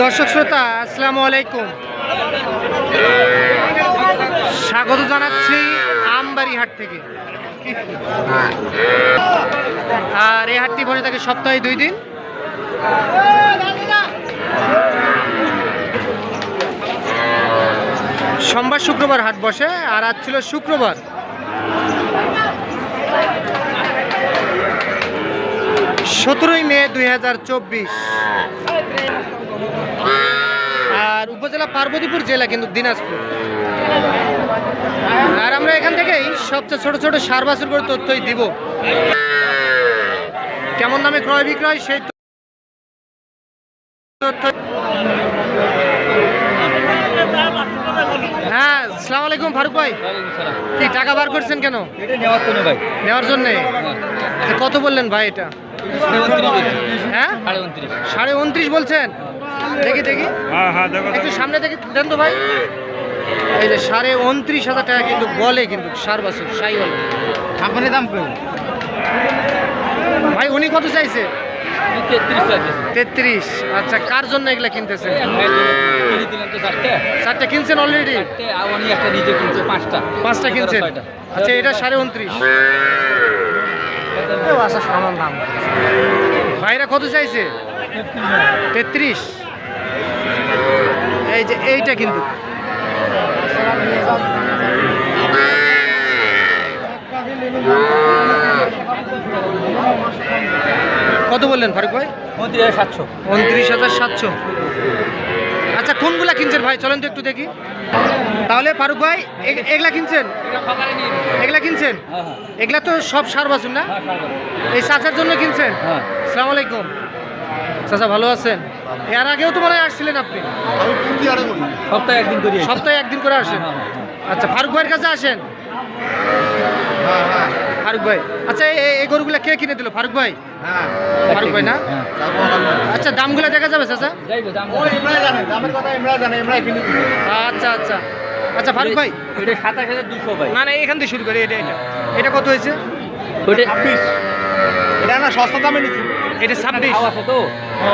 দর্শক শ্রোতা, আসসালামু আলাইকুম। স্বাগত জানাচ্ছি আমবাড়ি হাট থেকে। আর এই হাটটি বসে থাকে সপ্তাহে দুই দিন। সোমবার শুক্রবার হাট বসে, আর আজ ছিল শুক্রবার। সতেরোই মে দুই হাজার চব্বিশ। আর উপজেলা পার্বতীপুর জেলা কিন্তু দিনাজপুর। আর আমরা এখান থেকেই সবচেয়ে ছোট ছোট সার বাছুর করে তথ্যই দিব। কেমন দামে ক্রয় বিক্রয় সেই তথ্য হ্যাঁ সালাম আলাইকুম ফারুক ভাই। কি টাকা বার করছেন কেন? নেওয়ার জন্যে কত বললেন ভাই এটা? হ্যাঁ? সাড়ে উনত্রিশ বলছেন? দেখি দেখি। হ্যাঁ হ্যাঁ দেখো একটু সামনে দেখি দেন তো ভাই। এই যে সাড়ে উনত্রিশ হাজার টাকা কিন্তু বলে কিন্তু সার বাছুর সাই বলে। আপনি দাম কেউ ভাই উনি কত চাইছে? তেত্রিশ আচ্ছা কার জন্য এগুলা কিনতেছেন? চারটে। কিনছেন অলরেডি পাঁচটা। পাঁচটা কিনছেন। আচ্ছা এটা সাড়ে উনত্রিশ। ভাইরা কত চাইছে? তেত্রিশ। এই যে এইটা কিন্তু। কত বললেন ফারুক ভাই? উনত্রিশ হাজার সাতশো। উনত্রিশ হাজার সাতশো। আচ্ছা কোনগুলা কিনছেন ভাই? চলেন তো একটু দেখি। তাহলে ফারুক ভাই এগুলা কিনছেন? এগুলা কিনছেন? হ্যাঁ হ্যাঁ। এগুলা তো সব সার বাছুর না? হ্যাঁ। এই চাচার জন্য কিনছেন? সালাম আলাইকুম। চাচা ভালো আছেন? এর আগেও তো মনে হয় আসছিলেন আপনি? সপ্তাহে একদিন করি সপ্তাহে একদিন করে আসেন? আচ্ছা ফারুক ভাইয়ের কাছে আসেন? ফারুক ভাই। আচ্ছা এই- গরুগুলা কে কিনে দিল? ফারুক ভাই? ফারুক ভাই না? হ্যাঁ। আচ্ছা দামগুলো দেখা যাবে চাচা? আচ্ছা আচ্ছা। আচ্ছা ফারুক ভাই। এটা সাতাশ হাজার দুশো ভাই। না না এখান থেকে শুরু করি এটা এটা। এটা কত হয়েছে? ওইটা এটা না সস্তা দামে নিচ্ছি এটা ছাব্বিশ। তো।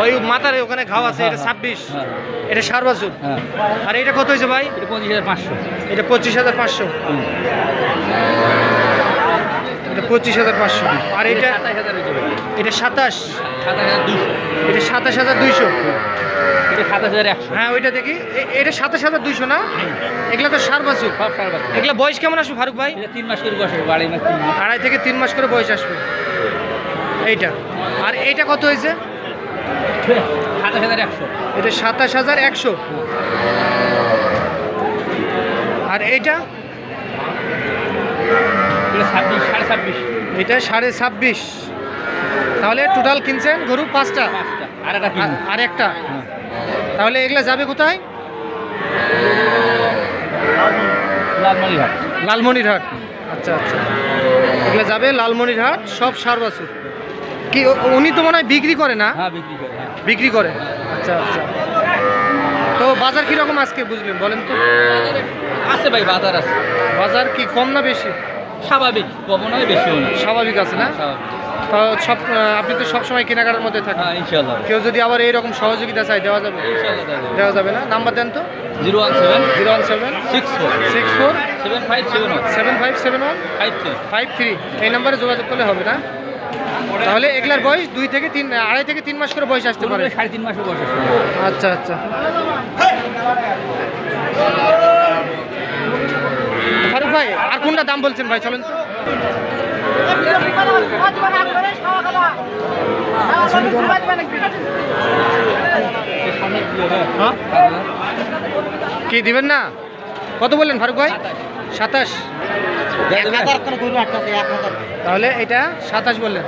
ওই মাথার ওখানে ঘাও আছে এটা ছাব্বিশ। হ্যাঁ এটা সার বাছুর হ্যাঁ। আর এটা কত হয়েছে ভাই? এটা পঁচিশ হাজার পাঁচশো। এটা পঁচিশ হাজার পাঁচশো। এটা পঁচিশ হাজার পাঁচশো। আর এটা সাতাশ এটা সাতাশ। হাজার দুশো এটা সাতাশ হাজার দুইশো। এটা সাতাশ হাজার একশো। হ্যাঁ ওইটা দেখি। এটা সাতাশ হাজার দুইশো না? এগুলা তো সার এগুলা বয়স কেমন আসবে ফারুক ভাই? তিন মাস করে বসে আড়াই থেকে তিন মাস করে বয়স আসবে। এইটা। আর এইটা কত হয়েছে? এটা সাতাশ হাজার একশো। আর এটা এটা সাড়ে ছাব্বিশ। তাহলে টোটাল কিনছেন গরু পাঁচটা। আর একটা আর- আর একটা। হ্যাঁ। তাহলে এগুলা যাবে কোথায়? লালমনিরহাট। লালমনিরহাট। আচ্ছা আচ্ছা। এগুলা যাবে লালমনিরহাট সব সার বাছুর কি উনি তো মনে হয় বিক্রি করে না? হ্যাঁ বিক্রি করে হ্যাঁ। বিক্রি করে? আচ্ছা আচ্ছা। তো বাজার কীরকম আজকে বুঝলেন বলেন তো? আছে ভাই বাজার আছে। বাজার কি কম না বেশি? স্বাভাবিক কম নয় বেশি স্বাভাবিক আছে না? তো সব আপনি তো সবসময় কেনাকাটার মধ্যে থাকেন। হ্যাঁ ইনশাল্লাহ কেউ যদি আবার এইরকম সহযোগিতা চাই দেওয়া যাবে। দেওয়া যাবে না? নাম্বার দেন তো। Zero one seven zero one seven six four six four seven five seven one. Seven five seven one five three. Five three. এই নাম্বারে যোগাযোগ করলে হবে না? তাহলে এগুলার বয়স দুই থেকে তিন আড়াই থেকে তিন মাস করে বয়স আসতে পারে। সাড়ে তিন মাসে বসে আচ্ছা আচ্ছা। ফারুক ভাই আর কোনটা দাম বলছেন ভাই চলেন হ্যাঁ? কি দিবেন না? কত বললেন ফারুক ভাই? সাতাশ। তাহলে এটা সাতাশ বললেন।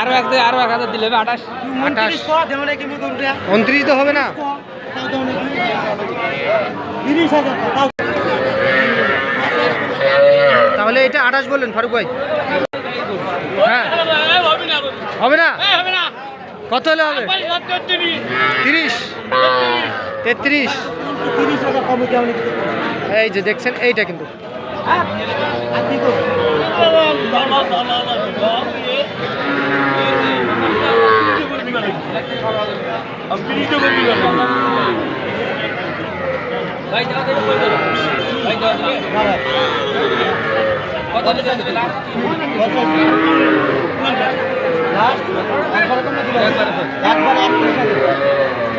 আরও এক আরও এক হাজার দিলে হবে আঠাশ। আঠাশ। উনত্রিশ তো হবে না। তাহলে এটা আঠাশ বললেন ফারুক ভাই। হ্যাঁ। হবে না কত হলে হবে? তিরিশ। তেত্রিশ। এই যে দেখছেন এইটা কিন্তু। লাস্ট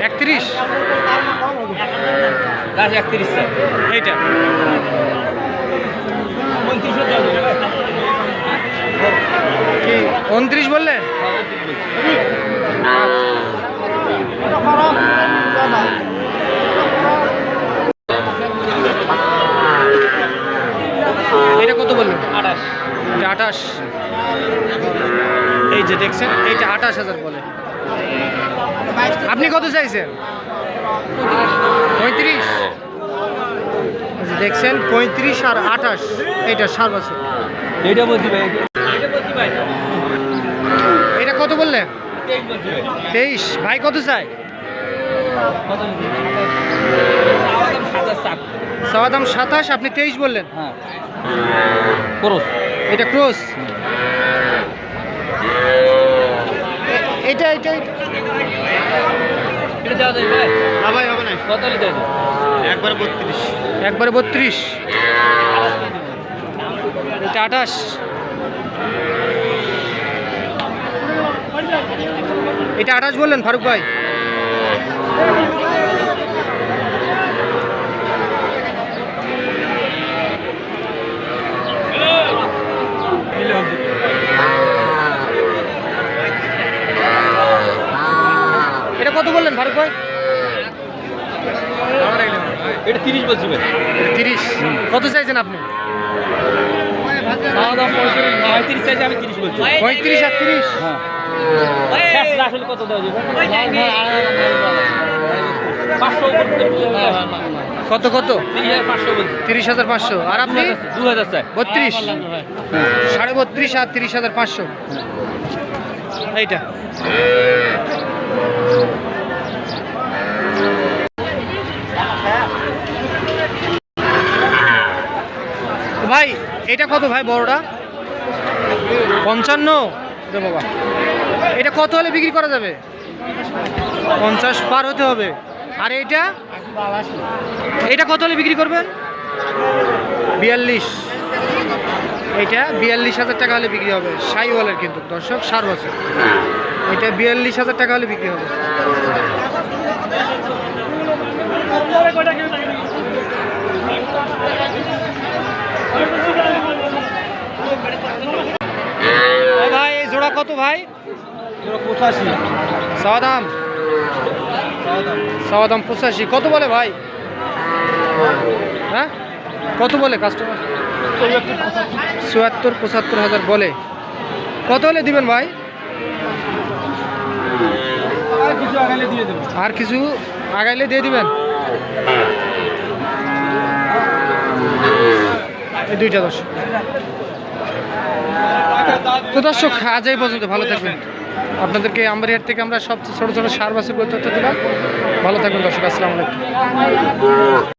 একত্রিশ? লাস্ট একত্রিশ এইটা। কি? উনত্রিশ বললে? এটা কত বললেন? আঠাশ। এটা আঠাশ। এই যে দেখছেন এইটা আঠাশ হাজার বলে। আপনি কত চাইছেন? পঁয়ত্রিশ। দেখছেন পঁয়ত্রিশ আর আঠাশ এইটা সার বছর। এটা বলছি ভাই। এটা কত বললেন তেইশ। ভাই কত চাই চাওয়া দাম সাতাশ আপনি তেইশ বললেন। হ্যাঁ। করস। এটা ক্রস? এটা এটা। এটা। এটা দেওয়া যাবে? ভাই না ভাই হবে না। কত নিতে একবারে বত্রিশ। একবারে বত্রিশ। এটা আঠাশ। এটা আঠাশ বললেন ফারুক ভাই এটা কত বললেন ফারুক ভাই? এটা তিরিশ বলছি ভাই। তিরিশ। কত চাইছেন আপনি? পঁয়ত্রিশ পঁয়ত্রিশ চাইছে আমি তিরিশ বলছি। পঁয়ত্রিশ আর তিরিশ? হ্যাঁ। আসলে কত দেওয়া যাবে? পাঁচশো কত কত? তিরিশ হাজার পাঁচশো তিরিশ হাজার পাঁচশো। আর আপনি? দু হাজার চাই বত্রিশ। সাড়ে বত্রিশ আর তিরিশ হাজার পাঁচশো। এইটা। এটা কত ভাই বড়টা? পঞ্চান্ন? এটা কত হলে বিক্রি করা যাবে? পঞ্চাশ পার হতে হবে। আর এইটা? এটা কত হলে বিক্রি করবেন? বিয়াল্লিশ। এটা বিয়াল্লিশ হাজার টাকা হলে বিক্রি হবে। সাইওয়ালের কিন্তু, দর্শক, সার বছর। এটা বিয়াল্লিশ হাজার টাকা হলে বিক্রি হবে ও ভাই এই জোড়া কত ভাই পঁচাশি। সাওয়া দাম সাওয়া দাম পঁচাশি। কত বলে ভাই? হ্যাঁ? কত বলে কাস্টমার চুয়াত্তর পঁচাত্তর হাজার বলে। কত হলে দিবেন ভাই? আর কিছু দিয়ে দেবো। আর কিছু আগাইলে দিয়ে দিবেন? এই দুইটা দর্শক। তো দর্শক আজ এই পর্যন্ত। ভালো থাকবেন। আপনাদেরকে আমবাড়িহাট থেকে আমরা সব ছোটো ছোটো সার বাসের তথ্য দিলাম। ভালো থাকবেন দর্শক, আসসালামু আলাইকুম।